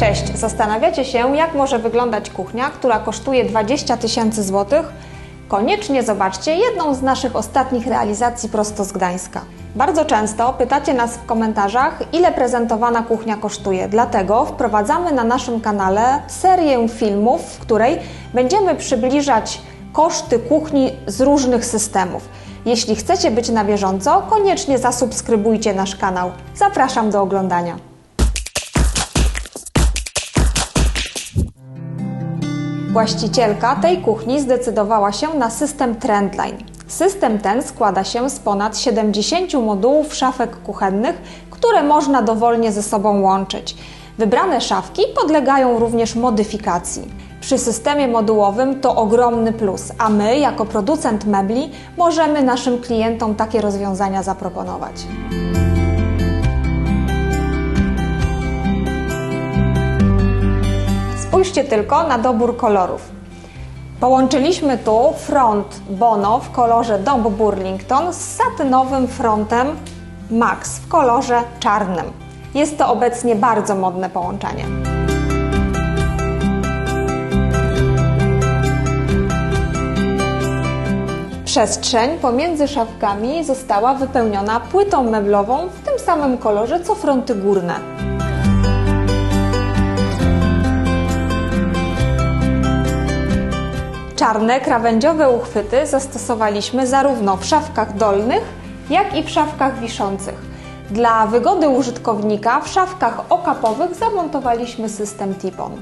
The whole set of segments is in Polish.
Cześć! Zastanawiacie się, jak może wyglądać kuchnia, która kosztuje 20 tysięcy złotych? Koniecznie zobaczcie jedną z naszych ostatnich realizacji prosto z Gdańska. Bardzo często pytacie nas w komentarzach, ile prezentowana kuchnia kosztuje. Dlatego wprowadzamy na naszym kanale serię filmów, w której będziemy przybliżać koszty kuchni z różnych systemów. Jeśli chcecie być na bieżąco, koniecznie zasubskrybujcie nasz kanał. Zapraszam do oglądania. Właścicielka tej kuchni zdecydowała się na system Trendline. System ten składa się z ponad 70 modułów szafek kuchennych, które można dowolnie ze sobą łączyć. Wybrane szafki podlegają również modyfikacji. Przy systemie modułowym to ogromny plus, a my, jako producent mebli, możemy naszym klientom takie rozwiązania zaproponować. Spójrzcie tylko na dobór kolorów. Połączyliśmy tu front Bono w kolorze Dom Burlington z satynowym frontem Max w kolorze czarnym. Jest to obecnie bardzo modne połączenie. Przestrzeń pomiędzy szafkami została wypełniona płytą meblową w tym samym kolorze co fronty górne. Czarne krawędziowe uchwyty zastosowaliśmy zarówno w szafkach dolnych, jak i w szafkach wiszących. Dla wygody użytkownika w szafkach okapowych zamontowaliśmy system Tipon.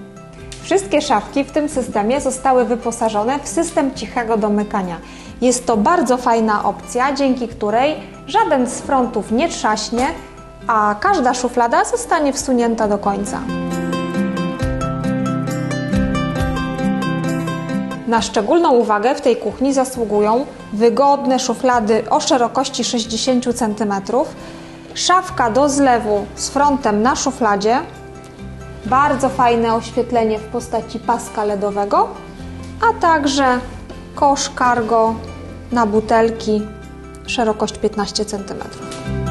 Wszystkie szafki w tym systemie zostały wyposażone w system cichego domykania. Jest to bardzo fajna opcja, dzięki której żaden z frontów nie trzaśnie, a każda szuflada zostanie wsunięta do końca. Na szczególną uwagę w tej kuchni zasługują wygodne szuflady o szerokości 60 cm, szafka do zlewu z frontem na szufladzie, bardzo fajne oświetlenie w postaci paska LEDowego, a także kosz cargo na butelki, szerokość 15 cm.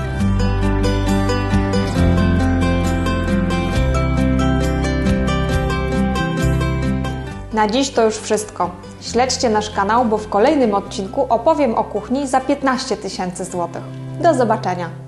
Na dziś to już wszystko. Śledźcie nasz kanał, bo w kolejnym odcinku opowiem o kuchni za 15 tysięcy złotych. Do zobaczenia!